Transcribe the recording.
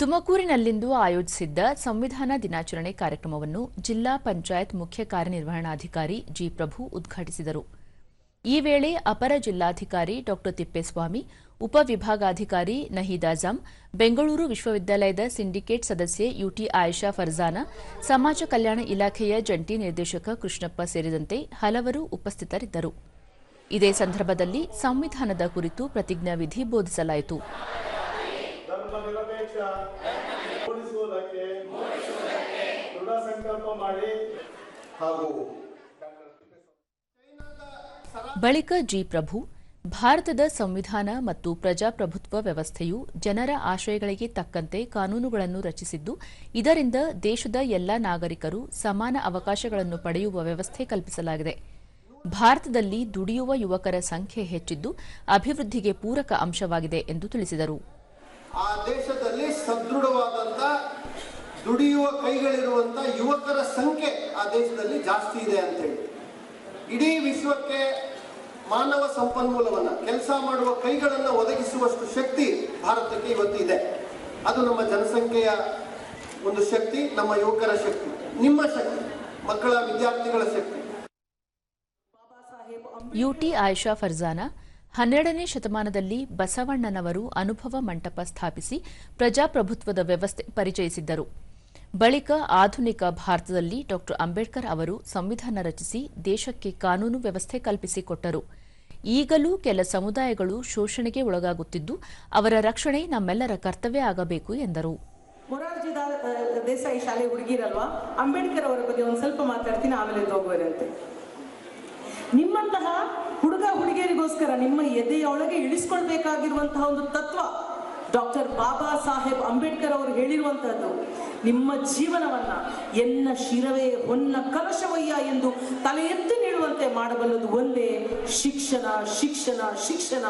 ತುಮಕೂರಿನಲ್ಲಿಂದು ಆಯೋಜಿಸಿದ್ದ ಸಂವಿಧಾನ ದಿನಾಚರಣೆ ಕಾರ್ಯಕ್ರಮವನ್ನು ಜಿಲ್ಲಾ ಪಂಚಾಯತ್ ಮುಖ್ಯ ಕಾರ್ಯನಿರ್ವಹಣಾಧಿಕಾರಿ ಜಿ ಪ್ರಭು ಉದ್ಘಾಟಿಸಿದರು. ಈ ವೇಳೆ ಅಪರ ಜಿಲ್ಲಾಧಿಕಾರಿ ಡಾ ತಿಪ್ಪೇಸ್ವಾಮಿ ಉಪವಿಭಾಗಾಧಿಕಾರಿ ನಹೀದ್ ಅಜಂ ಬೆಂಗಳೂರು ವಿಶ್ವವಿದ್ಯಾಲಯದ ಸಿಂಡಿಕೇಟ್ ಸದಸ್ಯೆ ಯುಟಿ ಆಯಿಷಾ ಫರ್ಜಾನ, ಸಮಾಜ ಕಲ್ಯಾಣ ಇಲಾಖೆಯ ಜಂಟಿ ನಿರ್ದೇಶಕ ಕೃಷ್ಣಪ್ಪ ಸೇರಿದಂತೆ ಹಲವರು ಉಪಸ್ಥಿತರಿದ್ದರು. ಇದೇ ಸಂದರ್ಭದಲ್ಲಿ ಸಂವಿಧಾನದ ಕುರಿತು ಪ್ರತಿಜ್ಞಾವಿಧಿ ಬೋಧಿಸಲಾಯಿತು. ಮೂಡಿಸುವುದಕ್ಕೆ ದೃಢ ಸಂಕಲ್ಪ ಮಾಡಿ. ಹಾಗೂ ಬಳಿಕ ಜಿ ಪ್ರಭು, ಭಾರತದ ಸಂವಿಧಾನ ಮತ್ತು ಪ್ರಜಾಪ್ರಭುತ್ವ ವ್ಯವಸ್ಥೆಯು ಜನರ ಆಶಯಗಳಿಗೆ ತಕ್ಕಂತೆ ಕಾನೂನುಗಳನ್ನು ರಚಿಸಿದ್ದು, ಇದರಿಂದ ದೇಶದ ಎಲ್ಲ ನಾಗರಿಕರು ಸಮಾನ ಅವಕಾಶಗಳನ್ನು ಪಡೆಯುವ ವ್ಯವಸ್ಥೆ ಕಲ್ಪಿಸಲಾಗಿದೆ. ಭಾರತದಲ್ಲಿ ದುಡಿಯುವ ಯುವಕರ ಸಂಖ್ಯೆ ಹೆಚ್ಚಿದ್ದು, ಅಭಿವೃದ್ಧಿಗೆ ಪೂರಕ ಅಂಶವಾಗಿದೆ ಎಂದು ತಿಳಿಸಿದರು. ಆ ದೇಶದಲ್ಲಿ ಸದೃಢವಾದಂತ, ದುಡಿಯುವ ಕೈಗಳಿರುವಂತ ಯುವಕರ ಸಂಖ್ಯೆ ಆ ದೇಶದಲ್ಲಿ ಜಾಸ್ತಿ ಇದೆ ಅಂತ ಹೇಳಿ ಇಡೀ ವಿಶ್ವಕ್ಕೆ ಮಾನವ ಸಂಪನ್ಮೂಲವನ್ನ, ಕೆಲಸ ಮಾಡುವ ಕೈಗಳನ್ನ ಒದಗಿಸುವಷ್ಟು ಶಕ್ತಿ ಭಾರತಕ್ಕೆ ಇವತ್ತಿದೆ. ಅದು ನಮ್ಮ ಜನಸಂಖ್ಯೆಯ ಒಂದು ಶಕ್ತಿ, ನಮ್ಮ ಯುವಕರ ಶಕ್ತಿ, ನಿಮ್ಮ ಶಕ್ತಿ, ಮಕ್ಕಳ ವಿದ್ಯಾರ್ಥಿಗಳ ಶಕ್ತಿ. ಯುಟಿ ಆಯಿಷಾ ಫರ್ಜಾನ ಹನ್ನೆರಡನೇ ಶತಮಾನದಲ್ಲಿ ಬಸವಣ್ಣನವರು ಅನುಭವ ಮಂಟಪ ಸ್ಥಾಪಿಸಿ ಪ್ರಜಾಪ್ರಭುತ್ವದ ವ್ಯವಸ್ಥೆ ಪರಿಚಯಿಸಿದ್ದರು. ಬಳಿಕ ಆಧುನಿಕ ಭಾರತದಲ್ಲಿ ಡಾ ಅಂಬೇಡ್ಕರ್ ಅವರು ಸಂವಿಧಾನ ರಚಿಸಿ ದೇಶಕ್ಕೆ ಕಾನೂನು ವ್ಯವಸ್ಥೆ ಕಲ್ಪಿಸಿಕೊಟ್ಟರು. ಈಗಲೂ ಕೆಲ ಸಮುದಾಯಗಳು ಶೋಷಣೆಗೆ ಒಳಗಾಗುತ್ತಿದ್ದು, ಅವರ ರಕ್ಷಣೆ ನಮ್ಮೆಲ್ಲರ ಕರ್ತವ್ಯ ಆಗಬೇಕು ಎಂದರು. ಮೊರಾರ್ಜಿ ದೇಸಾಯಿ ಶಾಲೆ ಹುಡುಗಿರಲ್ವಾ? ಅಂಬೇಡ್ಕರ್ ಅವರ ಬಗ್ಗೆ ಒಂದು ಸ್ವಲ್ಪ ಮಾತಾಡ್ತೀನಿ, ಆಮೇಲೆ ಹೋಗುವರಂತೆ. ನಿಮ್ಮಂತಹ ಹುಡುಗ ಹುಡುಗಿಯರಿಗೋಸ್ಕರ ನಿಮ್ಮ ಎದೆಯೊಳಗೆ ಇಳಿಸ್ಕೊಳ್ಬೇಕಾಗಿರುವಂತಹ ಒಂದು ತತ್ವ ಡಾಕ್ಟರ್ ಬಾಬಾ ಸಾಹೇಬ್ ಅಂಬೇಡ್ಕರ್ ಅವರು ಹೇಳಿರುವಂತಹದ್ದು. ನಿಮ್ಮ ಜೀವನವನ್ನ ಎನ್ನ ಶಿರವೇ, ಹೊನ್ನ ಕಲಶವಯ್ಯ ಎಂದು ತಲೆ ಎತ್ತಿ ನೀಡುವಂತೆ ಮಾಡಬಲ್ಲದು ಒಂದೇ ಶಿಕ್ಷಣ ಶಿಕ್ಷಣ ಶಿಕ್ಷಣ.